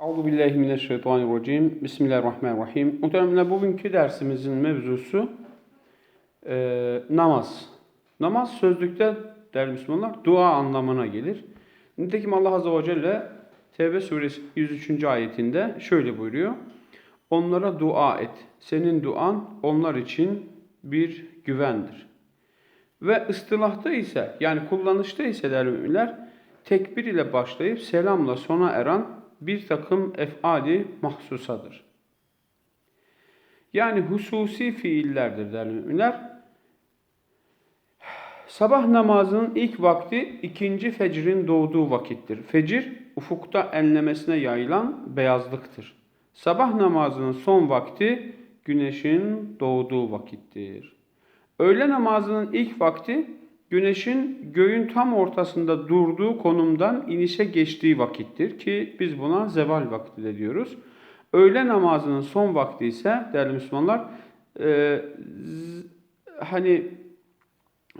Euzu billahi mineşşeytanirracim. Bismillahirrahmanirrahim. Muhteremler bugünkü dersimizin mevzusu e, namaz. Namaz sözlükte değerli Müslümanlar dua anlamına gelir. Nitekim Allah Azze ve Celle Tevbe suresi 103. ayetinde şöyle buyuruyor. Onlara dua et. Senin duan onlar için bir güvendir. Ve ıstılahta ise yani kullanışta ise değerli müminler tekbir ile başlayıp selamla sona eren bir takım efali mahsusadır. Yani hususi fiillerdir değerli müminler. Sabah namazının ilk vakti ikinci fecrin doğduğu vakittir. Fecir ufukta enlemesine yayılan beyazlıktır. Sabah namazının son vakti güneşin doğduğu vakittir. Öğle namazının ilk vakti güneşin göğün tam ortasında durduğu konumdan inişe geçtiği vakittir ki biz buna zeval vakti de diyoruz. Öğle namazının son vakti ise değerli Müslümanlar e, hani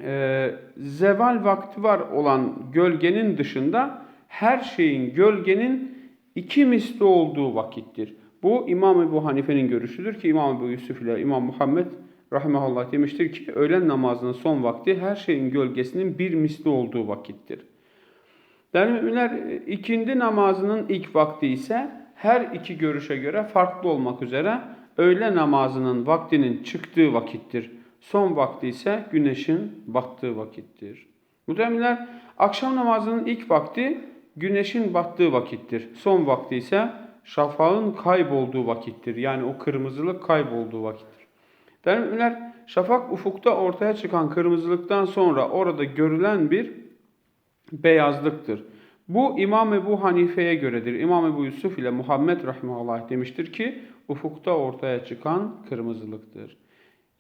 e, zeval vakti var olan gölgenin dışında her şeyin gölgenin iki misli olduğu vakittir. Bu İmam Ebu Hanife'nin görüşüdür ki İmam Ebu Yusuf ile İmam Muhammed rahimahullah demiştir ki öğlen namazının son vakti her şeyin gölgesinin bir misli olduğu vakittir. Değerli müminler ikindi namazının ilk vakti ise her iki görüşe göre farklı olmak üzere öğle namazının vaktinin çıktığı vakittir. Son vakti ise güneşin battığı vakittir. Muhtemelen akşam namazının ilk vakti güneşin battığı vakittir. Son vakti ise şafağın kaybolduğu vakittir. Yani o kırmızılık kaybolduğu vakittir. Müminler, şafak ufukta ortaya çıkan kırmızılıktan sonra orada görülen bir beyazlıktır. Bu İmam Ebu Hanife'ye göredir. İmam Ebu Yusuf ile Muhammed Rahimahullah demiştir ki ufukta ortaya çıkan kırmızılıktır.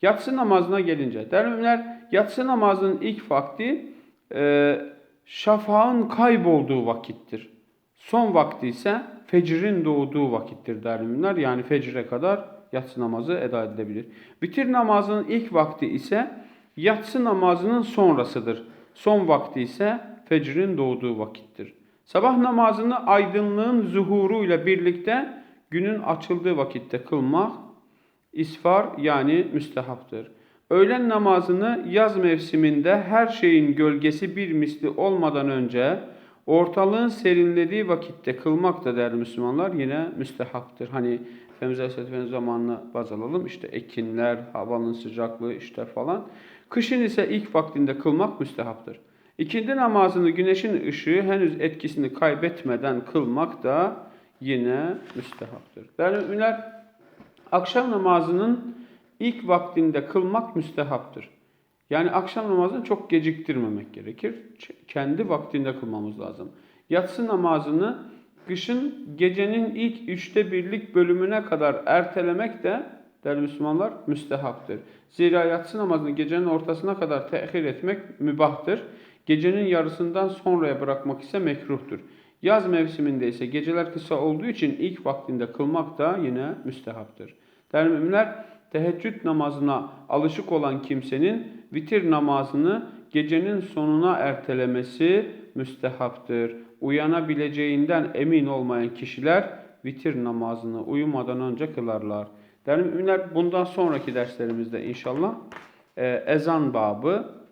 Yatsı namazına gelince, değerli müminler, yatsı namazının ilk vakti e, şafağın kaybolduğu vakittir. Son vakti ise fecrin doğduğu vakittir değerli müminler. Yani fecre kadar yatsı namazı eda edilebilir. Vitir namazının ilk vakti ise yatsı namazının sonrasıdır. Son vakti ise fecrin doğduğu vakittir. Sabah namazını aydınlığın zuhuruyla birlikte günün açıldığı vakitte kılmak isfar yani müstehaptır. Öğlen namazını yaz mevsiminde her şeyin gölgesi bir misli olmadan önce ortalığın serinlediği vakitte kılmak da değerli Müslümanlar yine müstehaptır. Hani Efendimiz Aleyhisselatü zamanını baz alalım. İşte ekinler, havanın sıcaklığı işte falan. Kışın ise ilk vaktinde kılmak müstehaptır. İkindi namazını güneşin ışığı henüz etkisini kaybetmeden kılmak da yine müstehaptır. Değerli müminler, akşam namazının ilk vaktinde kılmak müstehaptır. Yani akşam namazını çok geciktirmemek gerekir. Kendi vaktinde kılmamız lazım. Yatsı namazını kışın gecenin ilk üçte birlik bölümüne kadar ertelemek de değerli Müslümanlar müstehaptır. Zira yatsı namazını gecenin ortasına kadar tehir etmek mübahtır. Gecenin yarısından sonraya bırakmak ise mekruhtur. Yaz mevsiminde ise geceler kısa olduğu için ilk vaktinde kılmak da yine müstehaptır. Değerli müminler, teheccüd namazına alışık olan kimsenin vitir namazını gecenin sonuna ertelemesi müstehaptır. Uyanabileceğinden emin olmayan kişiler vitir namazını uyumadan önce kılarlar. Değerli müminler bundan sonraki derslerimizde inşallah e, ezan babı